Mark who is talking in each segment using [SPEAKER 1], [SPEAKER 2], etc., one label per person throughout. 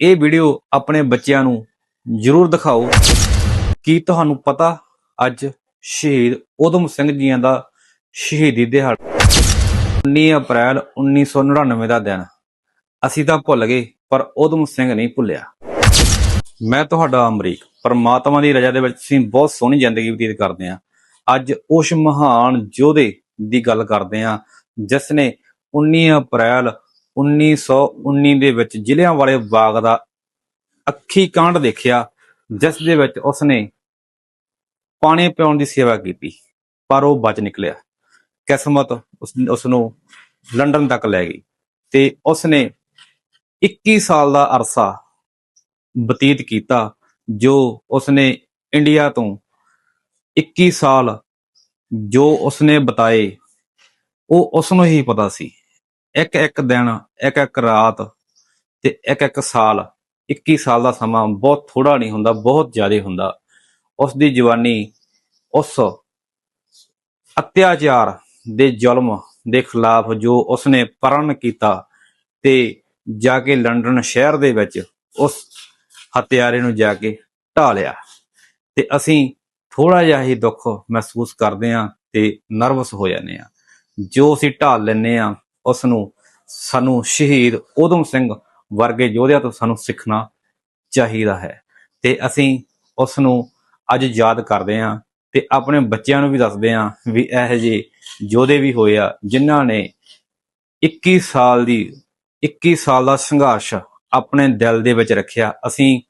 [SPEAKER 1] ਇਹ ਵੀਡੀਓ ਆਪਣੇ ਬੱਚਿਆਂ ਨੂੰ ਜਰੂਰ ਦਿਖਾਓ। ਕੀ ਤੁਹਾਨੂੰ ਪਤਾ ਅੱਜ ਸ਼ਹੀਦ ਉਦਮ ਸਿੰਘ ਜੀਆਂ ਦਾ ਸ਼ਹੀਦੀ ਦਿਹਾੜਾ? 19 ਅਪ੍ਰੈਲ 1999 ਦਾ ਦਿਨ। ਅਸੀਂ ਤਾਂ ਭੁੱਲ ਗਏ, ਪਰ ਉਦਮ ਸਿੰਘ ਨਹੀਂ ਭੁੱਲਿਆ। ਮੈਂ ਤੁਹਾਡਾ ਅਮਰੀਕ। ਪਰਮਾਤਮਾ ਦੀ ਰਜ਼ਾ ਦੇ ਵਿੱਚ ਅਸੀਂ ਬਹੁਤ ਸੋਹਣੀ ਜ਼ਿੰਦਗੀ ਬਤੀਤ ਕਰਦੇ ਹਾਂ। ਅੱਜ ਉਸ ਮਹਾਨ ਯੋਧੇ ਦੀ ਗੱਲ ਕਰਦੇ ਹਾਂ, ਜਿਸ ਨੇ 19 ਅਪ੍ਰੈਲ 1919 ਦੇ ਵਿੱਚ ਜ਼ਿਲ੍ਹਿਆਂਵਾਲੇ ਬਾਗ ਦਾ ਅੱਖੀ ਕਾਂਡ ਦੇਖਿਆ, ਜਿਸ ਦੇ ਵਿੱਚ ਉਸਨੇ ਪਾਣੀ ਪਿਉਣ ਦੀ ਸੇਵਾ ਕੀਤੀ, ਪਰ ਉਹ ਬਚ ਨਿਕਲਿਆ। ਕਿਸਮਤ ਉਸ ਨੂੰ ਲੰਡਨ ਤੱਕ ਲੈ ਗਈ ਤੇ ਉਸਨੇ 21 ਸਾਲ ਦਾ ਅਰਸਾ ਬਤੀਤ ਕੀਤਾ, ਜੋ ਉਸਨੇ ਇੰਡੀਆ ਤੋਂ 21 ਸਾਲ ਜੋ ਉਸਨੇ ਬਤਾਏ, ਉਹ ਉਸ ਨੂੰ ਹੀ ਪਤਾ ਸੀ। ਇੱਕ ਇੱਕ ਦਿਨ, ਇੱਕ ਇੱਕ ਰਾਤ ਤੇ ਇੱਕ ਇੱਕ ਸਾਲ 21 ਸਾਲ ਦਾ ਸਮਾਂ ਬਹੁਤ ਥੋੜਾ ਨਹੀਂ ਹੁੰਦਾ, ਬਹੁਤ ਜ਼ਿਆਦਾ ਹੁੰਦਾ। ਉਸ ਦੀ ਜਵਾਨੀ, ਉਸ ਅਤਿਆਚਾਰ ਦੇ ਜ਼ੁਲਮ ਦੇ ਖਿਲਾਫ ਜੋ ਉਸਨੇ ਪ੍ਰਣ ਕੀਤਾ ਤੇ ਜਾ ਕੇ ਲੰਡਨ ਸ਼ਹਿਰ ਦੇ ਵਿੱਚ ਉਸ ਹਤਿਆਰੇ ਨੂੰ ਜਾ ਕੇ ਢਾ ਲਿਆ। ਤੇ ਅਸੀਂ ਥੋੜਾ ਜਿਹਾ ਹੀ ਦੁੱਖ ਮਹਿਸੂਸ ਕਰਦੇ ਹਾਂ ਤੇ ਨਰਵਸ ਹੋ ਜਾਂਦੇ ਹਾਂ। ਜੋ ਅਸੀਂ ਢਾਲ ਲੈਨੇ ਆ ਉਸ ਨੂੰ ਸਾਨੂੰ ਸ਼ਹੀਦ ਉਦਮ ਸਿੰਘ ਵਰਗੇ ਯੋਧਿਆਂ ਤੋਂ ਸਾਨੂੰ ਸਿੱਖਣਾ ਚਾਹੀਦਾ ਹੈ। ਤੇ ਅਸੀਂ ਉਸ ਨੂੰ ਅੱਜ ਯਾਦ ਕਰਦੇ ਹਾਂ ਤੇ ਆਪਣੇ ਬੱਚਿਆਂ ਨੂੰ ਵੀ ਦੱਸਦੇ ਹਾਂ ਵੀ ਇਹੋ ਜਿਹੇ ਯੋਧੇ ਵੀ ਹੋਏ ਆ ਜਿਨ੍ਹਾਂ ਨੇ 21 ਸਾਲ ਦੀ 21 ਸਾਲ ਦਾ ਸੰਘਰਸ਼ ਆਪਣੇ ਦਿਲ ਦੇ ਵਿੱਚ ਰੱਖਿਆ। ਅਸੀਂ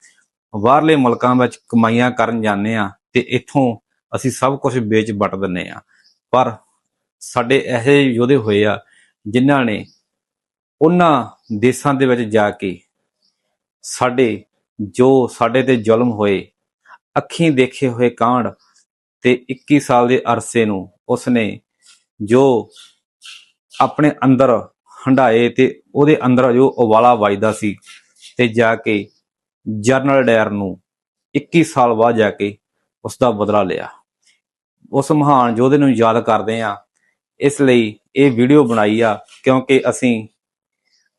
[SPEAKER 1] ਬਾਹਰਲੇ ਮੁਲਕਾਂ ਵਿੱਚ ਕਮਾਈਆਂ ਕਰਨ ਜਾਂਦੇ ਆ ਤੇ ਇੱਥੋਂ ਅਸੀਂ ਸਭ ਕੁਝ ਵੇਚ ਵੱਟ ਦਿੰਨੇ ਆ ਪਰ ਸਾਡੇ ਇਹੋ ਜਿਹੇ ਯੋਧੇ ਹੋਏ ਆ ਜਿਨ੍ਹਾਂ ਨੇ ਉਹਨਾਂ ਦੇਸ਼ਾਂ ਦੇ ਵਿੱਚ ਜਾ ਕੇ ਸਾਡੇ ਜੋ ਸਾਡੇ ਤੇ ਜ਼ੁਲਮ ਹੋਏ, ਅੱਖੀਂ ਦੇਖੇ ਹੋਏ ਕਾਂਡ ਤੇ 21 ਸਾਲ ਦੇ ਅਰਸੇ ਨੂੰ ਉਸਨੇ ਜੋ ਆਪਣੇ ਅੰਦਰ ਹੰਡਾਏ ਤੇ ਉਹਦੇ ਅੰਦਰ ਜੋ ਉਵਾਲਾ ਵੱਜਦਾ ਸੀ ਤੇ ਜਾ ਕੇ ਜਰਨਲ ਡਾਇਰ ਨੂੰ 21 ਸਾਲ ਬਾਅਦ ਜਾ ਕੇ ਉਸ ਦਾ ਬਦਲਾ ਲਿਆ। ਉਸ ਮਹਾਨ ਯੋਧੇ ਨੂੰ ਯਾਦ ਕਰਦੇ ਆ ਇਸ ਲਈ ਇਹ ਵੀਡੀਓ ਬਣਾਈ ਆ ਕਿਉਂਕਿ ਅਸੀਂ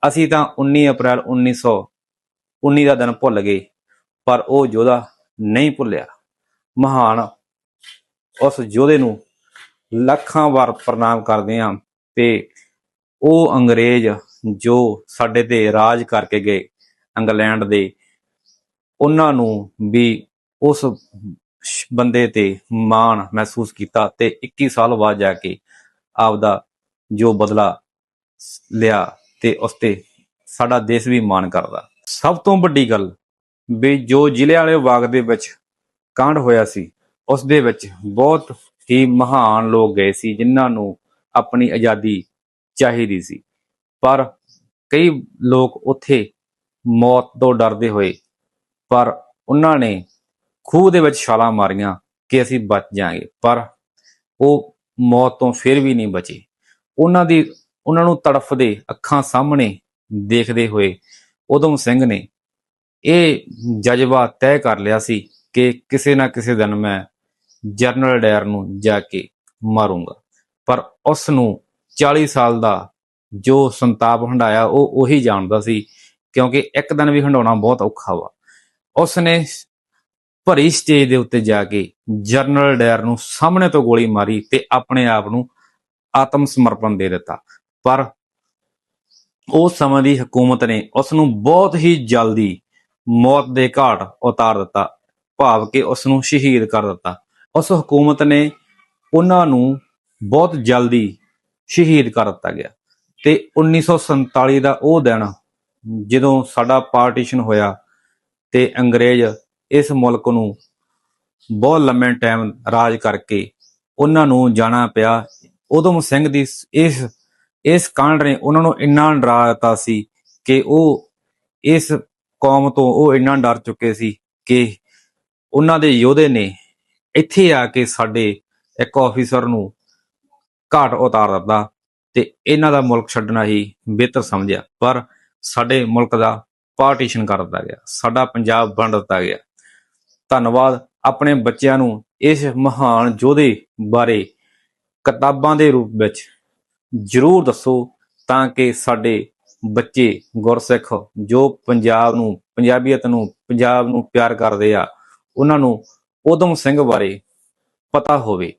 [SPEAKER 1] ਅਸੀਂ ਤਾਂ 19 ਅਪ੍ਰੈਲ 1919 ਦਾ ਦਿਨ ਭੁੱਲ ਗਏ, ਪਰ ਉਹ ਯੋਧਾ ਨਹੀਂ ਭੁੱਲਿਆ। ਮਹਾਨ ਉਸ ਯੋਧੇ ਨੂੰ ਲੱਖਾਂ ਵਾਰ ਪ੍ਰਣਾਮ ਕਰਦੇ ਹਾਂ ਤੇ ਉਹ ਅੰਗਰੇਜ਼ ਜੋ ਸਾਡੇ ਤੇ ਰਾਜ ਕਰਕੇ ਗਏ ਇੰਗਲੈਂਡ ਦੇ, ਉਹਨਾਂ ਨੂੰ ਵੀ ਉਸ ਬੰਦੇ ਤੇ ਮਾਣ ਮਹਿਸੂਸ ਕੀਤਾ ਤੇ 21 ਸਾਲ ਬਾਅਦ ਜਾ ਕੇ ਆਪਦਾ ਜੋ ਬਦਲਾ ਲਿਆ ਤੇ ਉਸ ਤੇ ਸਾਡਾ ਦੇਸ਼ ਵੀ ਮਾਣ ਕਰਦਾ। ਸਭ ਤੋਂ ਵੱਡੀ ਗੱਲ ਵੀ ਜੋ ਜ਼ਿਲ੍ਹੇ ਵਾਲੇ ਬਾਗ ਦੇ ਵਿੱਚ ਕਾਂਡ ਹੋਇਆ ਸੀ ਉਸ ਦੇ ਵਿੱਚ ਬਹੁਤ ਹੀ ਮਹਾਨ ਲੋਕ ਗਏ ਸੀ ਜਿਨ੍ਹਾਂ ਨੂੰ ਆਪਣੀ ਆਜ਼ਾਦੀ ਚਾਹੀਦੀ ਸੀ। ਪਰ ਕਈ ਲੋਕ ਉੱਥੇ ਮੌਤ ਤੋਂ ਡਰਦੇ ਹੋਏ, ਪਰ ਉਹਨਾਂ ਨੇ ਖੂਹ ਦੇ ਵਿੱਚ ਛਾਲਾਂ ਮਾਰੀਆਂ ਕਿ ਅਸੀਂ ਬਚ ਜਾਾਂਗੇ ਪਰ ਉਹ ਮੌਤ ਤੋਂ ਫਿਰ ਵੀ ਨਹੀਂ ਬਚੇ। ਉਹਨਾਂ ਦੀ, ਉਹਨਾਂ ਨੂੰ ਤੜਫਦੇ ਅੱਖਾਂ ਸਾਹਮਣੇ ਦੇਖਦੇ ਹੋਏ ਉਦਮ ਸਿੰਘ ਨੇ ਇਹ ਜਜ਼ਬਾ ਤੈਅ ਕਰ ਲਿਆ ਸੀ ਕਿ ਕਿਸੇ ਨਾ ਕਿਸੇ ਦਿਨ ਮੈਂ ਜਨਰਲ ਡਾਇਰ ਨੂੰ ਜਾ ਕੇ ਮਾਰੂੰਗਾ। ਪਰ ਉਸ ਨੂੰ 40 ਸਾਲ ਦਾ ਜੋ ਸੰਤਾਪ ਹੰਡਾਇਆ ਉਹ ਉਹੀ ਜਾਣਦਾ ਸੀ ਕਿਉਂਕਿ ਇੱਕ ਦਿਨ ਵੀ ਹੰਡਾਉਣਾ ਬਹੁਤ ਔਖਾ ਵਾ। ਉਸ ਨੇ ਭਰੀ ਸਟੇਜ ਦੇ ਉੱਤੇ ਜਾ ਕੇ ਜਰਨਲ ਡਾਇਰ ਨੂੰ ਸਾਹਮਣੇ ਤੋਂ ਗੋਲੀ ਮਾਰੀ ਤੇ ਆਪਣੇ ਆਪ ਨੂੰ ਆਤਮ ਸਮਰਪਣ ਦੇ ਦਿੱਤਾ। ਪਰ ਉਸ ਸਮੇਂ ਦੀ ਹਕੂਮਤ ਨੇ ਉਸ ਨੂੰ ਬਹੁਤ ਹੀ ਜਲਦੀ ਮੌਤ ਦੇ ਘਾਟ ਉਤਾਰ ਦਿੱਤਾ, ਭਾਵ ਕਿ ਉਸ ਨੂੰ ਸ਼ਹੀਦ ਕਰ ਦਿੱਤਾ। ਉਸ ਹਕੂਮਤ ਨੇ ਉਹਨਾਂ ਨੂੰ ਬਹੁਤ ਜਲਦੀ ਸ਼ਹੀਦ ਕਰ ਦਿੱਤਾ ਗਿਆ ਤੇ 1947 ਦਾ ਉਹ ਦਿਨ ਜਦੋਂ ਸਾਡਾ ਪਾਰਟੀਸ਼ਨ ਹੋਇਆ ਤੇ ਅੰਗਰੇਜ਼ ਇਸ ਮੁਲਕ ਨੂੰ ਬਹੁਤ ਲੰਮੇ ਟਾਈਮ ਰਾਜ ਕਰਕੇ ਉਹਨਾਂ ਨੂੰ ਜਾਣਾ ਪਿਆ। ਉਦਮ ਸਿੰਘ ਦੀ ਇਸ ਇਸ ਕਾਂਡ ਨੇ ਉਹਨਾਂ ਨੂੰ ਇੰਨਾ ਡਰਾ ਦਿੱਤਾ ਸੀ ਕਿ ਉਹ ਇਸ ਕੌਮ ਤੋਂ ਉਹ ਇੰਨਾ ਡਰ ਚੁੱਕੇ ਸੀ ਕਿ ਉਹਨਾਂ ਦੇ ਯੋਧੇ ਨੇ ਇੱਥੇ ਆ ਕੇ ਸਾਡੇ ਇੱਕ ਆਫੀਸਰ ਨੂੰ ਘਾਟ ਉਤਾਰ ਦਿੱਤਾ ਤੇ ਇਹਨਾਂ ਦਾ ਮੁਲਕ ਛੱਡਣਾ ਹੀ ਬਿਹਤਰ ਸਮਝਿਆ। ਪਰ ਸਾਡੇ ਮੁਲਕ ਦਾ ਪਾਰਟੀਸ਼ਨ ਕਰ ਦਿੱਤਾ ਗਿਆ। ਸਾਡਾ ਪੰਜਾਬ ਵੰਡ ਦਿੱਤਾ ਗਿਆ। ਧੰਨਵਾਦ ਆਪਣੇ ਬੱਚਿਆਂ ਨੂੰ ਇਸ ਮਹਾਨ ਯੋਧੇ ਬਾਰੇ ਕਿਤਾਬਾਂ ਦੇ ਰੂਪ ਵਿੱਚ। ਜ਼ਰੂਰ ਦੱਸੋ ਤਾਂ ਕਿ ਸਾਡੇ ਬੱਚੇ ਗੁਰਸਿੱਖ ਜੋ ਪੰਜਾਬ ਨੂੰ, ਪੰਜਾਬੀਅਤ ਨੂੰ, ਪੰਜਾਬ ਨੂੰ ਪਿਆਰ ਕਰਦੇ ਆ, ਉਹਨਾਂ ਨੂੰ ਉਦਮ ਸਿੰਘ ਬਾਰੇ ਪਤਾ ਹੋਵੇ।